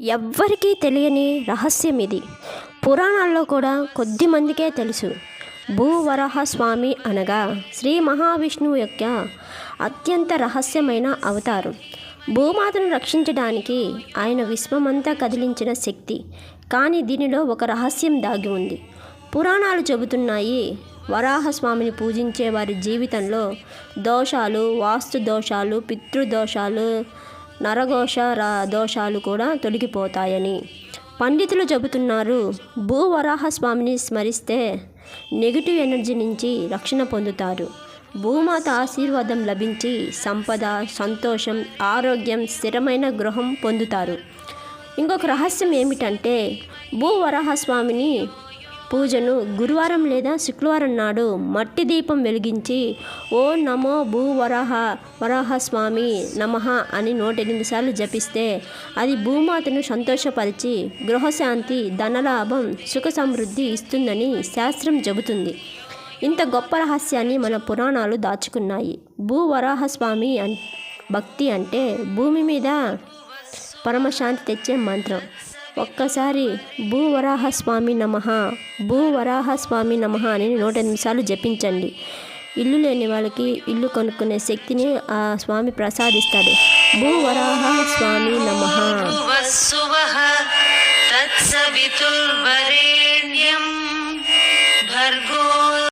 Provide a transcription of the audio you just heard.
ఎవ్వరికీ తెలియని రహస్యం ఇది. పురాణాల్లో కూడా కొద్ది మందికే తెలుసు. భూవరహ స్వామి అనగా శ్రీ మహావిష్ణువు యొక్క అత్యంత రహస్యమైన అవతారం. భూమాతను రక్షించడానికి ఆయన విశ్వమంతా కదిలించిన శక్తి. కానీ దీనిలో ఒక రహస్యం దాగి ఉంది. పురాణాలు చెబుతున్నాయి వరాహస్వామిని పూజించే వారి జీవితంలో దోషాలు వాస్తు దోషాలు పితృదోషాలు నరఘోష రా దోషాలు కూడా తొలగిపోతాయని. పండితులు చెబుతున్నారు భూవరాహస్వామిని స్మరిస్తే నెగిటివ్ ఎనర్జీ నుంచి రక్షణ పొందుతారు. భూమాత ఆశీర్వాదం లభించి సంపద సంతోషం ఆరోగ్యం స్థిరమైన గృహం పొందుతారు. ఇంకొక రహస్యం ఏమిటంటే భూవరాహస్వామిని పూజను గురువారం లేదా శుక్రవారం నాడు మట్టి దీపం వెలిగించి ఓ నమో భూ వరాహ వరాహ స్వామి నమః అని నూటెనిమిది సార్లు జపిస్తే అది భూమాతను సంతోషపరిచి గృహశాంతి ధనలాభం సుఖ సమృద్ధి ఇస్తుందని శాస్త్రం చెబుతుంది. ఇంత గొప్ప రహస్యాన్ని మన పురాణాలు దాచుకున్నాయి. భూ స్వామి అన్ భక్తి అంటే భూమి మీద పరమశాంతి తెచ్చే మంత్రం. ఒక్కసారి భూవరాహస్వామి నమ భూవరాహస్వామి నమ అని నూట ఎనిమిది సార్లు జపించండి. ఇల్లు లేని వాళ్ళకి ఇల్లు కొనుక్కునే శక్తిని ఆ స్వామి ప్రసాదిస్తాడు. భూవరాహ స్వామి నమ